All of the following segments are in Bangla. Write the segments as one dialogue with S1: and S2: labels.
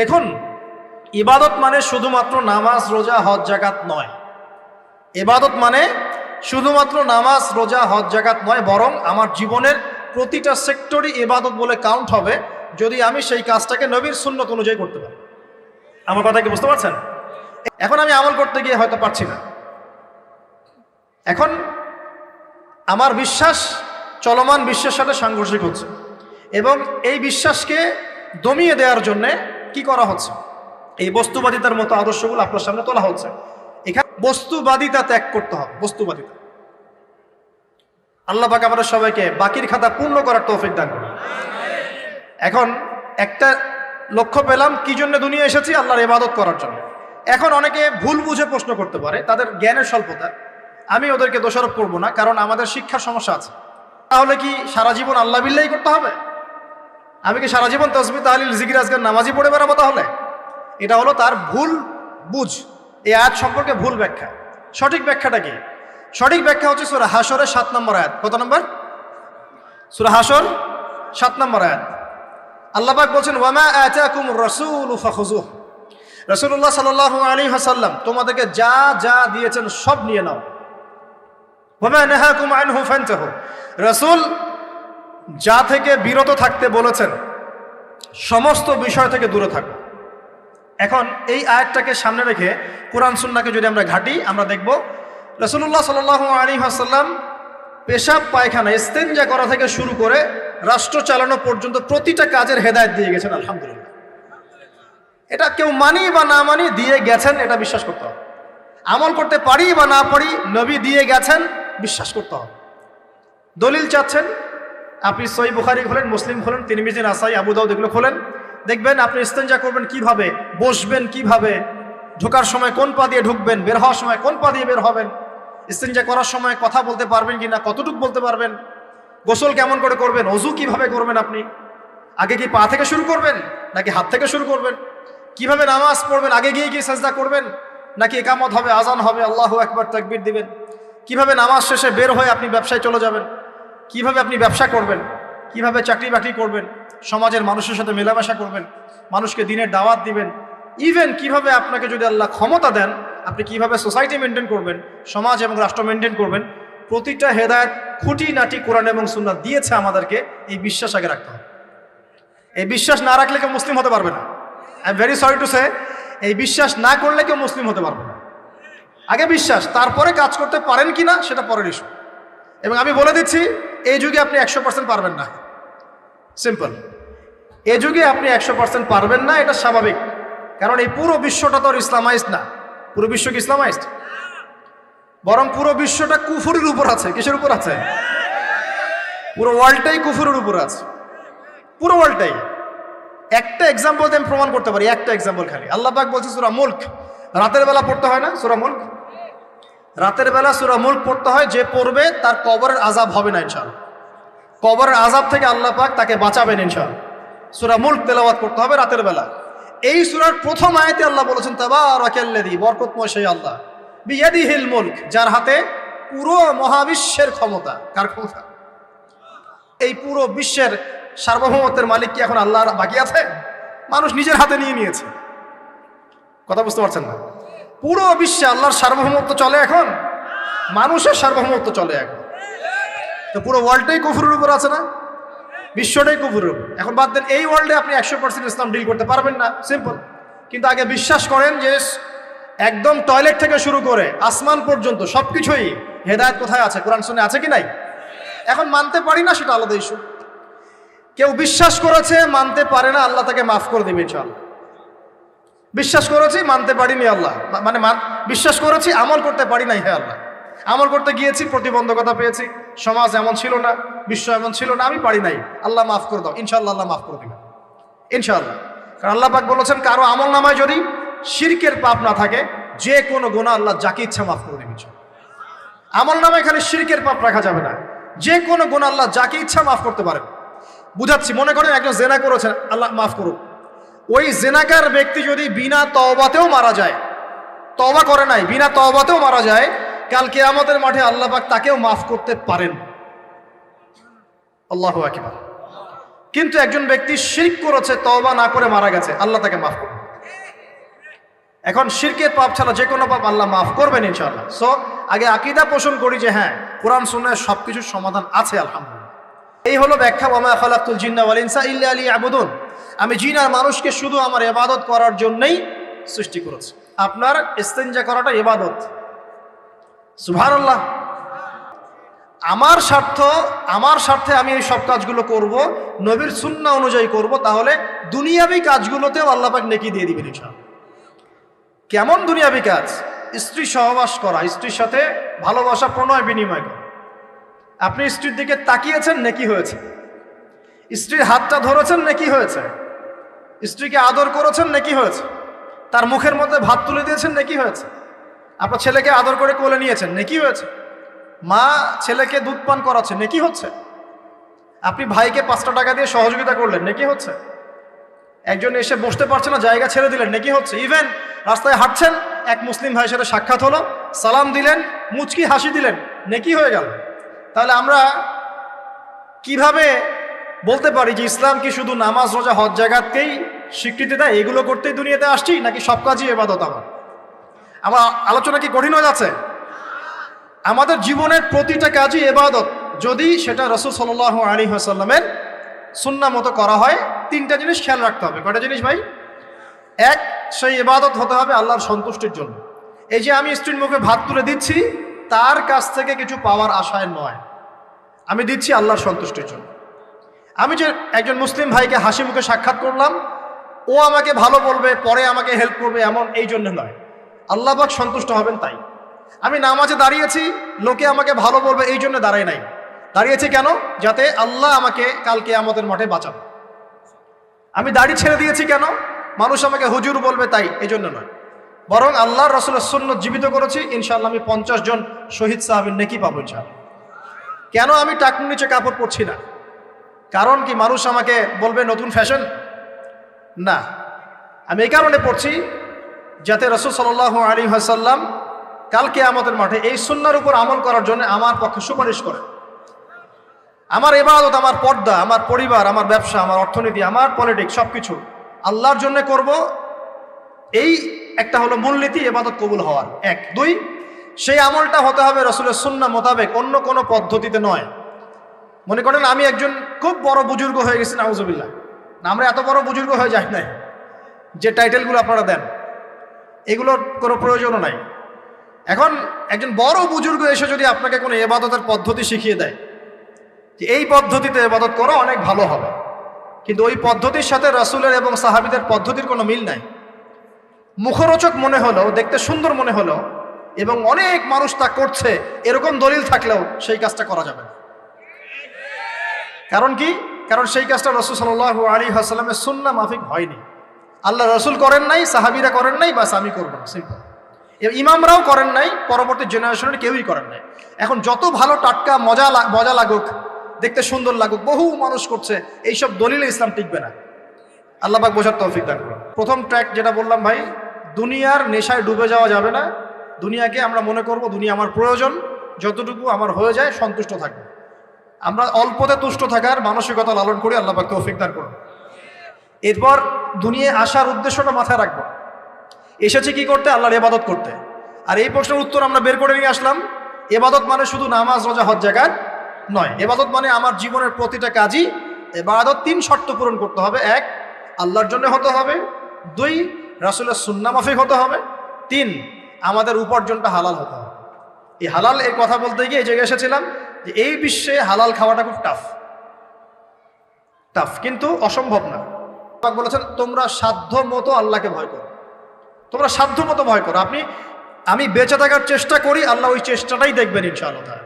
S1: দেখুন, ইবাদত মানে শুধুমাত্র নামাজ, রোজা, হজ জাকাত নয়। ইবাদত মানে শুধুমাত্র নামাজ, রোজা, হজ জাকাত নয়, বরং আমার জীবনের প্রতিটা সেক্টরই ইবাদত বলে কাউন্ট হবে যদি আমি সেই কাজটাকে নবীর সুন্নত অনুযায়ী করতে পারি। আমার কথা কি বুঝতে পারছেন? এখন আমি আমল করতে গিয়ে হয়তো পারছি না। এখন আমার বিশ্বাস, চলমান বিশ্বের সাথে সাংঘর্ষিক হচ্ছে এবং এই বিশ্বাসকে দমিয়ে দেওয়ার জন্য কি করা হচ্ছে? এই বস্তুবাদিতার মতো আদর্শগুলো আপনার সামনে তোলা হচ্ছে। এখানে বস্তুবাদিতা ত্যাগ করতে হবে, বস্তুবাদিতা। আল্লাহ পাক আমাদের সবাইকে বাকির খাতা পূর্ণ করার তৌফিক দান এখন একটা লক্ষ্য পেলাম, কি জন্য দুনিয়া এসেছি? আল্লাহর ইবাদত করার জন্য। এখন অনেকে ভুল বুঝে প্রশ্ন করতে পারে, তাদের জ্ঞানের স্বল্পতা। আমি ওদেরকে দোষারোপ করব না, কারণ আমাদের শিক্ষার সমস্যা আছে। তাহলে কি সারা জীবন আল্লাহ বিল্লাই করতে হবে? আমি কি সারা জীবন তসবি তাহলিল জিকির আজকের নামাজি পড়ে বেড়াবো তাহলে? এটা হলো তার ভুল বুঝ। এই আয়াত সম্পর্কে ভুল ব্যাখ্যা। সঠিক ব্যাখ্যাটা কি? সঠিক ব্যাখ্যা হচ্ছে সুরা হাসরের সাত নম্বর আয়াত। কত নম্বর? সুরা হাসর সাত নম্বর আয়াত। আল্লাহ পাক বলছেন, ওয়ামা আতাকুম রাসূল ফাখুযুহ। রাসূলুল্লাহ সাল্লাল্লাহু আলাইহি ওয়াসাল্লাম, তোমাদেরকে যা যা দিয়েছেন সব নিয়ে নাও। ওয়ামা নাহাকুম আনহু ফান্তাহু। রাসূল যা থেকে বিরত থাকতে বলেছেন, সমস্ত বিষয় থেকে দূরে থাকো। এখন এই আয়াতটাকে সামনে রেখে কোরআন সুন্নাকে যদি আমরা ঘাটি, আমরা দেখব রসুল্লাহ সাল আলী আসাল্লাম পেশাব, পায়খানা ইস্তেঞ্জা করা থেকে শুরু করে রাষ্ট্র চালানো পর্যন্ত প্রতিটা কাজের হেদায়ত দিয়ে গেছেন, আলহামদুলিল্লাহ। এটা কেউ মানি বা না মানি, দিয়ে গেছেন, এটা বিশ্বাস করতে হবে। আমল করতে পারি বা না পারি, নবী দিয়ে গেছেন, বিশ্বাস করতে হবে। দলিল চাচ্ছেন আপনি সই বুখারি খোলেন, মুসলিম খোলেন তিনি মিজিন আসাই আবু দাউদ এগুলো খোলেন। দেখবেন আপনি ইস্তেঞ্জা করবেন কীভাবে, বসবেন কীভাবে, ঢোকার সময় কোন পা দিয়ে ঢুকবেন, বের হওয়ার সময় কোন পা দিয়ে বের হবেন ইস্তেঞ্জা করার সময় কথা বলতে পারবেন কি না কতটুকু বলতে পারবেন, গোসল কেমন করে করবেন, অজু কীভাবে করবেন আপনি, আগে কি পা থেকে শুরু করবেন, নাকি হাত থেকে শুরু করবেন, কীভাবে নামাজ পড়বেন, আগে গিয়ে গিয়ে সাজদা করবেন, নাকি একামত হবে, আজান হবে, আল্লাহ একবার তাকবির দিবেন, কীভাবে নামাজ শেষে বের হয়ে আপনি ব্যবসায় চলে যাবেন কীভাবে আপনি ব্যবসা করবেন? কীভাবে চাকরি বাকরি করবেন? সমাজের মানুষের সাথে মেলামেশা করবেন? মানুষকে দিনের দাওয়াত দিবেন? ইভেন কীভাবে আপনাকে যদি আল্লাহ ক্ষমতা দেন, আপনি কীভাবে সোসাইটি মেনটেন করবেন, সমাজ এবং রাষ্ট্র মেনটেন করবেন, প্রতিটা হেদায়ত খুঁটি নাটি কোরআন এবং সুন্নাত দিয়েছে আমাদেরকে, এই বিশ্বাস আগে রাখতে হবে। এই বিশ্বাস না রাখলে কেউ মুসলিম হতে পারবে না। I am very sorry to say এই বিশ্বাস না করলে কেউ মুসলিম হতে পারবে না। আগে বিশ্বাস, তারপরে কাজ করতে পারেন কি না সেটা পরের ইস্যু এবং আমি বলে দিচ্ছি এই যুগে আপনি একশো পার্সেন্ট পারবেন না। সিম্পল এ যুগে আপনি একশো পার্সেন্ট পারবেন না, এটা স্বাভাবিক। কারণ এই পুরো বিশ্বটা তো আর না। পুরো বিশ্ব কি ইসলামাইজড? বরং পুরো বিশ্বটা কুফুরের উপর আছে। কিসের উপর আছে? পুরো ওয়ার্ল্ডটাই কুফুরের উপর আছে। পুরো ওয়ার্ল্ডটাই একটা এক্সাম্পল আমি প্রমাণ করতে পারি, একটা এক্সাম্পল খালি। আল্লাহ পাক বলছে, সুরা মুল্ক। রাতের বেলা পড়তে হয় না? সুরা মুল্ক? রাতের বেলা সুরা মুল্ক পড়তে হয়, যে পড়বে তার কবরের আজাব হবে না ইনশাআল্লাহ। কবরের আজাব থেকে আল্লাহ পাক তাকে বাঁচাবেন ইনশাআল্লাহ। সুরা মুল্ক তেলাওয়াত করতে হবে রাতের বেলা। এই সুরার প্রথম আয়াতে আল্লাহ বলেছেন, তাবারাকাল্লাযী, বরকতময় সেই আল্লাহ। বিয়াদিহিল মুলক যার হাতে পুরো মহাবিশ্বের ক্ষমতা। কার ক্ষমতা? এই পুরো বিশ্বের সার্বভৌমত্বের মালিক কি এখন আল্লাহর বাকি আছে? মানুষ নিজের হাতে নিয়ে নিয়েছে। কথা বুঝতে পারছেন না? পুরো বিশ্বে আল্লাহর সার্বভৌমত্ব চলে এখন? মানুষের সার্বভৌমত্ব চলে এখন। তো পুরো ওয়ার্ল্ডটাই কুফুরের উপর আছে না? বিশ্বটাই কুফুরের উপর। এখন বাদ দেন, এই ওয়ার্ল্ডে আপনি একশো পার্সেন্ট ইসলাম ডিল করতে পারবেন না। সিম্পল কিন্তু আগে বিশ্বাস করেন যে একদম টয়লেট থেকে শুরু করে আসমান পর্যন্ত সব কিছুই হেদায়ত কোথায় আছে? কোরআন শুনে আছে কি নাই? এখন মানতে পারি না সেটা আলাদা ইস্যু কেউ বিশ্বাস করেছে, মানতে পারে না, আল্লাহ তাকে মাফ করে দিবে চল বিশ্বাস করেছি, মানতে পারিনি আল্লাহ। মানে বিশ্বাস করেছি, আমল করতে পারি নাই, হে আল্লাহ। আমল করতে গিয়েছি, প্রতিবন্ধকতা পেয়েছি। সমাজ এমন ছিল না, বিশ্ব এমন ছিল না, আমি পারি নাই। আল্লাহ মাফ করে দাও ইনশাল্লাহ আল্লাহ মাফ করে দিবে ইনশাআল্লাহ। কারণ আল্লাহ পাক বলেছেন, কারও আমল নামায় যদি শিরকের পাপ না থাকে, যে কোনো গোনা আল্লাহ যাকে ইচ্ছা মাফ করে দিবে। আমল নামায় খালি শিরকের পাপ রাখা যাবে না। যে কোনো গোনা আল্লাহ যাকে ইচ্ছা মাফ করতে পারেন। বুঝাচ্ছি, মনে করেন একজন জেনা করেছেন, আল্লাহ মাফ করুক। ওই জেনাকার ব্যক্তি যদি বিনা তওবাতেও মারা যায়, তওবা করে নাই, বিনা তওবাতেও মারা যায়, কাল কেয়ামতের মাঠে আল্লাহ পাক তাকেও মাফ করতে পারেন। আল্লাহ আকবার। কিন্তু একজন ব্যক্তি শিরক করেছে, তওবা না করে মারা গেছে, আল্লাহ তাকে মাফ করবে এখন শিরকের পাপ ছাড়া যে কোনো পাপ আল্লাহ মাফ করবেন ইনশাআল্লাহ। সো আগে আকিদা পোষণ করি যে হ্যাঁ কোরআন শুনে সব কিছুর সমাধান আছে, আলহামদুলিল্লাহ। এই হলো ব্যাখ্যা ওমা খালাকুল জিন্না ওয়াল ইনসা ইল্লা আলী আবুদুন আমি জিন আর মানুষকে শুধু আমার এবাদত করার জন্যই সৃষ্টি করেছি। আপনার ইস্তেঞ্জা করাটা ইবাদত। সুবহানাল্লাহ। আমার স্বার্থ, আমার স্বার্থে আমি এই সব কাজগুলো করব, নবীর সুন্না অনুযায়ী করব, তাহলে দুনিয়াবি কাজগুলোতেও আল্লাহ পাক নেকি দিয়ে দিবেন ইনশাআল্লাহ। কেমন দুনিয়াবি কাজ? স্ত্রী সহবাস করা, স্ত্রীর সাথে ভালোবাসা, প্রণয়, বিনিময় করা। আপনি স্ত্রীর দিকে তাকিয়েছেন নাকি হয়েছে? স্ত্রীর হাতটা ধরেছেন নাকি হয়েছে? স্ত্রীকে আদর করেছেন নাকি হয়েছে? তার মুখের মধ্যে ভাত তুলে দিয়েছেন নাকি হয়েছে? আপনার ছেলেকে আদর করে কোলে নিয়েছেন নাকি হয়েছে? মা ছেলেকে দুধ পান করাচ্ছে নাকি হচ্ছে? আপনি ভাইকে পাঁচটা টাকা দিয়ে সহযোগিতা করলেন নাকি হচ্ছে? একজন এসে বসতে পারছে না, জায়গা ছেড়ে দিলেন নাকি হচ্ছে? ইভেন রাস্তায় হাঁটছেন, এক মুসলিম ভাইয়ের সাথে সাক্ষাৎ হলো, সালাম দিলেন, মুচকি হাসি দিলেন নেকি হয়ে গেল? তাহলে আমরা কীভাবে বলতে পারি যে ইসলাম কি শুধু নামাজ, রোজা, হজ জায়গাতেই স্বীকৃতি দেয়? এগুলো করতেই দুনিয়াতে আসছি, নাকি সব কাজই এবাদত আমার? আমার আলোচনা কি কঠিন হয়ে যাচ্ছে? আমাদের জীবনের প্রতিটা কাজই এবাদত। যদি সেটা রসুল সাল আলী হাসাল্লামের সুন্না মতো করা হয়, তিনটা জিনিস খেয়াল রাখতে হবে। কটা জিনিস ভাই? এক, সেই এবাদত হতে হবে আল্লাহর সন্তুষ্টির জন্য। এই যে আমি স্ত্রীর মুখে ভাত তুলে দিচ্ছি, তার কাছ থেকে কিছু পাওয়ার আশায় নয়। আমি দিচ্ছি আল্লাহর সন্তুষ্টির জন্য। আমি যে একজন মুসলিম ভাইকে হাসি মুখে সাক্ষাৎ করলাম, ও আমাকে ভালো বলবে, পরে আমাকে হেল্প করবে এমন এই জন্য নয়। আল্লাহবাক সন্তুষ্ট হবেন তাই। আমি নামাজে দাঁড়িয়েছি, লোকে আমাকে ভালো বলবে এই জন্য দাঁড়াই নাই। দাঁড়িয়েছি কেন? যাতে আল্লাহ আমাকে কালকে আমাদের মাঠে বাঁচাবে আমি দাড়ি ছেড়ে দিয়েছি কেন? মানুষ আমাকে হুজুর বলবে তাই, এই জন্য নয়। বরং আল্লাহর রসুলের সুন্নত জীবিত করেছি ইনশাল্লাহ আমি পঞ্চাশ জন শহীদ সাহাবের নেকি পাবো ইনশাল্লাহ কেন আমি টাকুর নিচে কাপড় পরছি না? কারণ কি মানুষ আমাকে বলবে নতুন ফ্যাশন? না। আমি এই কারণে পড়ছি যাতে রসুল সাল আলী হাসাল্লাম কালকে আমাদের মাঠে এই সুন্নার উপর আমল করার জন্য আমার পক্ষে সুপারিশ করে আমার এবাদত আমার পর্দা, আমার পরিবার, আমার ব্যবসা, আমার অর্থনীতি, আমার পলিটিক্স সব কিছু আল্লাহর জন্য করব। এই একটা হলো মূলনীতি এবাদত কবুল হওয়ার। এক। দুই, সেই আমলটা হতে হবে রসুলের সুন্না মোতাবেক, অন্য কোনো পদ্ধতিতে নয়। মনে করেন আমি একজন খুব বড় বুজুর্গ হয়ে গেছি, নাউজুবিল্লাহ। না, আমরা এত বড় বুজুর্গ হয়ে যাই নাই। যে টাইটেলগুলো আপনারা দেন, এগুলোর কোনো প্রয়োজনও নাই। এখন একজন বড় বুজুর্গ এসে যদি আপনাকে কোনো এবাদতের পদ্ধতি শিখিয়ে দেয়, যে এই পদ্ধতিতে এবাদত করো অনেক ভালো হবে। কিন্তু ওই পদ্ধতির সাথে রাসুলের এবং সাহাবিদের পদ্ধতির কোনো মিল নাই। মুখরোচক মনে হলো দেখতে সুন্দর মনে হলো এবং অনেক মানুষ তা করছে, এরকম দলিল থাকলেও সেই কাজটা করা যাবে না। কারণ কি? কারণ সেই কাজটা রসুল সাল আলী হাসালামের সুন্না মাফিক হয়নি। আল্লাহ রসুল করেন নাই, সাহাবিরা করেন নাই, বাস আমি করব না সিম্পল ইমামরাও করেন নাই, পরবর্তী জেনারেশনের কেউই করেন নাই। এখন যত ভালো টাটকা মজা মজা লাগুক, দেখতে সুন্দর লাগুক, বহু মানুষ করছে, এইসব দলিলে ইসলাম টিকবে না। আল্লাহবাক বোঝার তৌফিক দান করুন। প্রথম ট্র্যাক যেটা বললাম ভাই, দুনিয়ার নেশায় ডুবে যাওয়া যাবে না। দুনিয়াকে আমরা মনে করব, দুনিয়া আমার প্রয়োজন, যতটুকু আমার হয়ে যায়, সন্তুষ্ট থাকবে। আমরা অল্পতে তুষ্ট থাকার মানসিকতা লালন করি আল্লাহবাক তৌফিক দান করুন। এরপর দুনিয়ায় আসার উদ্দেশ্যটা মাথায় রাখব। এসেছি কি করতে? আল্লাহর এবাদত করতে। আর এই প্রশ্নের উত্তর আমরা বের করে নিয়ে আসলাম। এবাদত মানে শুধু নামাজ, রোজা, হজ জায়গার নয়। এবাদত মানে আমার জীবনের প্রতিটা কাজই এবাদত তিন শর্ত পূরণ করতে হবে। এক, আল্লাহর জন্য হতে হবে। দুই, রাসুলের সুন্না মাফিক হতে হবে। তিন, আমাদের উপার্জনটা হালাল হতে হবে। এই হালাল এই কথা বলতে গিয়ে এই জায়গায় এসেছিলাম। যে এই বিশ্বে হালাল খাওয়াটা খুব টাফ টাফ কিন্তু অসম্ভব না। বলেছেন, তোমরা সাধ্য মতো আল্লাহকে ভয় করো। তোমরা সাধ্য মতো ভয় করো। আপনি, আমি বেঁচে থাকার চেষ্টা করি, আল্লাহ ওই চেষ্টাটাই দেখবেন ইনশাআল্লাহ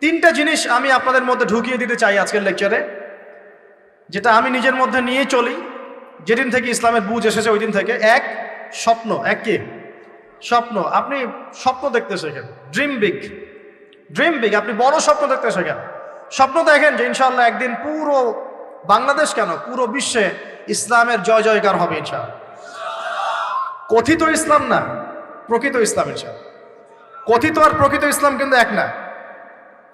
S1: তিনটা জিনিস আমি আপনাদের মধ্যে ঢুকিয়ে দিতে চাই আজকের লেকচারে, যেটা আমি নিজের মধ্যে নিয়ে চলি। যেদিন থেকে ইসলামের বুঝ এসেছে, ওই দিন থেকে। এক, স্বপ্ন। এক কি? স্বপ্ন। আপনি স্বপ্ন দেখতে শেখেন ড্রিম বিগ ড্রিম বিগ আপনি বড় স্বপ্ন দেখতে শেখেন স্বপ্ন দেখেন যে ইনশাল্লাহ একদিন পুরো বাংলাদেশ কেন? পুরো বিশ্বে ইসলামের জয় জয়কার হবে ইনশাআল্লাহ। কথিত ইসলাম না, প্রকৃত ইসলাম ইনশাআল্লাহ। কথিত আর প্রকৃত ইসলাম কিন্তু এক না।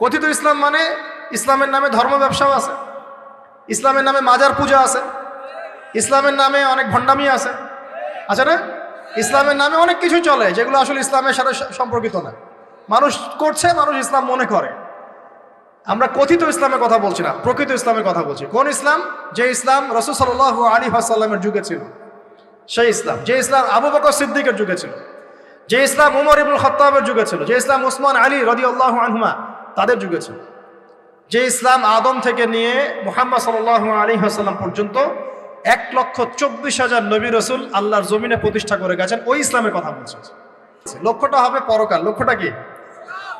S1: কথিত ইসলাম মানে ইসলামের নামে ধর্ম ব্যবসাও আছে, ইসলামের নামে মাজার পূজা আছে, ইসলামের নামে অনেক ভণ্ডামি আছে। আছে না? ইসলামের নামে অনেক কিছু চলে, যেগুলো আসলে ইসলামের সাথে সম্পর্কিত না। মানুষ করছে, মানুষ ইসলাম মনে করে। আমরা কথিত ইসলামের কথা বলছি না, প্রকৃত ইসলামের কথা বলছি। কোন ইসলাম? যে ইসলাম রসুল সাল আলী সাল্লামের যুগে ছিল। সেই ইসলাম। যে ইসলাম আবু বকর সিদ্দিকের যুগে ছিল। যে ইসলাম উমর ইবুল খত্তাবের যুগে ছিল। যে ইসলাম উসমান আলী রদি আল্লাহ আনহুমা তাদের যুগে ছিল। যে ইসলাম আদম থেকে নিয়ে মোহাম্মদ সাল আলী হাসাল্লাম পর্যন্ত এক লক্ষ চব্বিশ হাজার নবী রসুল আল্লাহর জমিনে প্রতিষ্ঠা করে গেছেন। ওই ইসলামের কথা বলছে। লক্ষ্যটা হবে পরকাল। লক্ষ্যটা কি?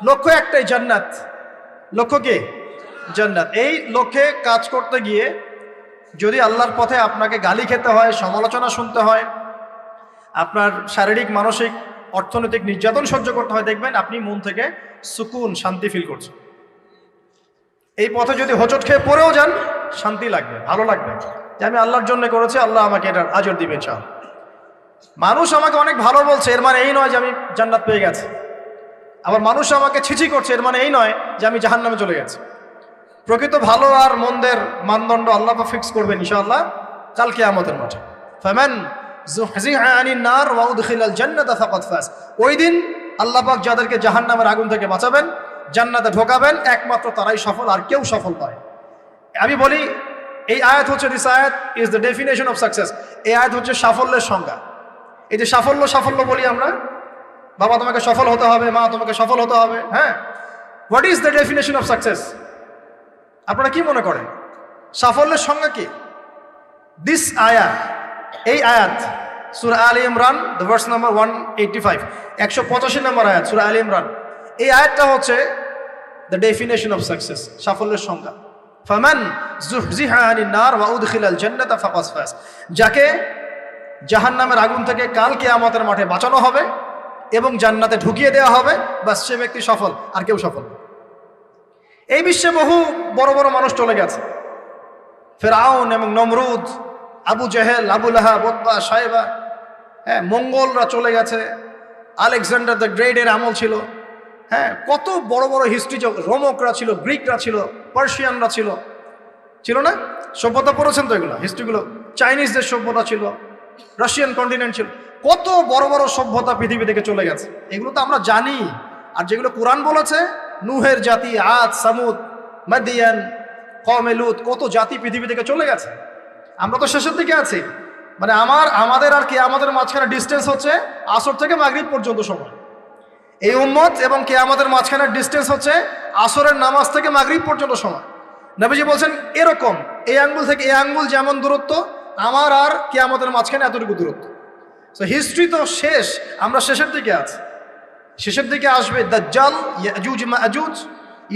S1: লক্ষ্য একটাই, জান্নাত। লক্ষ্য কি? জান্নাত। এই লক্ষ্যে কাজ করতে গিয়ে যদি আল্লাহর পথে আপনাকে গালি খেতে হয়, সমালোচনা শুনতে হয়, আপনার শারীরিক, মানসিক, অর্থনৈতিক নির্যাতন সহ্য করতে হয়, দেখবেন আপনি মন থেকে সুকুন, শান্তি ফিল করছেন। এই পথে যদি হোঁচট খেয়ে পড়েও যান, শান্তি লাগবে, ভালো লাগবে। যে আমি আল্লাহর জন্য করেছি, আল্লাহ আমাকে এটার আজর দিবেন চাও মানুষ আমাকে অনেক ভালো বলছে, এর মানে এই নয় যে আমি জান্নাত পেয়ে গেছি। আবার মানুষ আমাকে ছিছি করছে, এর মানে এই নয় যে আমি জাহান নামে চলে গেছি। প্রকৃত ভালো আর মন্দের মানদণ্ড আল্লাহ ফিক্স করবেন ইনশাআল্লাহ কালকে আমাদের মাঠে। ফাজ। ওই দিন আল্লাহ পাক যাদেরকে জাহান্নামের আগুন থেকে বাঁচাবেন, জান্নাতে ঢোকাবেন, একমাত্র তারাই সফল, আর কেউ সফল নয়। আমি বলি, এই আয়াত হচ্ছে দিস আয়াত is the definition of success এই আয়াত হচ্ছে সাফল্যের সংজ্ঞা। এই যে সাফল্য সাফল্য বলি আমরা বাবা, তোমাকে সফল হতে হবে, মা তোমাকে সফল হতে হবে হ্যাঁ? What is the definition of success আপনারা কি মনে করেন? সাফল্যের সংজ্ঞা কি? দিস আয়া এই আয়াত সুরা Ali Imran the verse number one eighty five একশো পঁচাশি নম্বর আয়াত সুরা আলী ইমরান এই আয়াতটা হচ্ছে দ্য ডেফিনেশন অফ সাকসেস সাফল্যের সংজ্ঞা। ফামান জুহজিহা আনিন নার ওয়া উদখিলাল জান্নাতা ফাকাস ফাজ। যাকে জাহান্নামের আগুন থেকে কাল কিয়ামতের মাঠে বাঁচানো হবে এবং জান্নাতে ঢুকিয়ে দেওয়া হবে বাস সে ব্যক্তি সফল, আর কেউ সফল। এই বিশ্বে বহু বড় বড় মানুষ চলে গেছে। ফেরাউন এবং নমরুদ, আবু জেহেল, আবু লাহা বোদ্বা সাহেবা হ্যাঁ মঙ্গলরা চলে গেছে। আলেকজান্ডার দ্য গ্রেডের আমল ছিল। হ্যাঁ কত বড় বড় হিস্ট্রি রোমকরা ছিল, গ্রিকরা ছিল, পার্সিয়ানরা ছিল। ছিল না? সভ্যতা পড়েছেন তো এগুলো হিস্ট্রিগুলো চাইনিজদের সভ্যতা ছিল, রাশিয়ান কন্টিনেন্ট ছিল। কত বড় বড় সভ্যতা পৃথিবী থেকে চলে গেছে। এগুলো তো আমরা জানি। আর যেগুলো কোরআন বলেছে, নুহের জাতি, আদ, সামুদ, মাদিয়ান কমেলুদ কত জাতি পৃথিবী থেকে চলে গেছে। আমরা তো শেষের দিকে আছি। মানে আমার, আমাদের আর কি, আমাদের মাঝখানে ডিস্টেন্স হচ্ছে আসর থেকে মাগরিব পর্যন্ত সময়। এই উম্মত এবং কে আমাদের মাঝখানে ডিস্টেন্স হচ্ছে আসরের নামাজ থেকে মাগরিব পর্যন্ত সময়। নবীজি বলছেন, এরকম, এই আঙ্গুল থেকে এই আঙ্গুল যেমন দূরত্ব, আমার আর কে আমাদের মাঝখানে এতটুকু দূরত্ব। তো হিস্ট্রি তো শেষ, আমরা শেষের দিকে আছি। শেষের দিকে আসবে দাজ্জাল, ইয়াজুজ, মাজুজ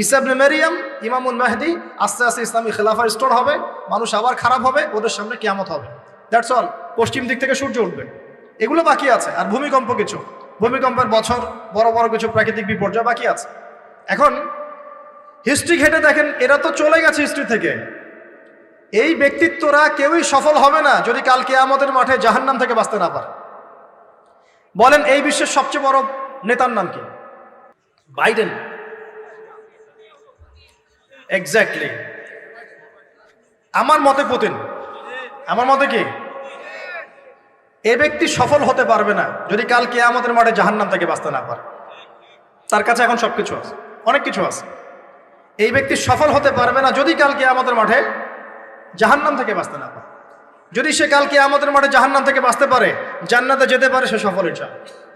S1: ইসাবনে মেরিয়াম, ইমামুল মেহদি, আস্তে আস্তে ইসলামী খেলাফা স্টোর হবে, মানুষ আবার খারাপ হবে, ওদের সামনে কিয়ামত হবে। দ্যাটস অল পশ্চিম দিক থেকে সূর্য উঠবে। এগুলো বাকি আছে, আর ভূমিকম্প কিছু। ভূমিকম্পের বছর, বড় বড় কিছু প্রাকৃতিক বিপর্যয় বাকি আছে। এখন হিস্ট্রি ঘেটে দেখেন, এরা তো চলে গেছে হিস্ট্রি থেকে। এই ব্যক্তিত্বরা কেউই সফল হবে না, যদি কালকে আমাদের মাঠে জাহান্নাম থেকে বাঁচতে না পারে। বলেন এই বিশ্বের সবচেয়ে বড় নেতার নাম কি? বাইডেন। এক্স্যাক্টলি আমার মতে পুতিন। আমার মতে কি? এ ব্যক্তি সফল হতে পারবে না যদি কাল কে আমাদের মাঠে জাহান্নাম থেকে বাঁচতে না পারে। তার কাছে এখন সব কিছু আছে অনেক কিছু আছে। এই ব্যক্তি সফল হতে পারবে না যদি কাল কে আমাদের মাঠে জাহান্নাম থেকে বাঁচতে না পারে। যদি সে কালকে আমাদের মাঠে জাহান্নাম থেকে বাঁচতে পারে, জান্নাতে যেতে পারে সে সফল ইনশাআল্লাহ।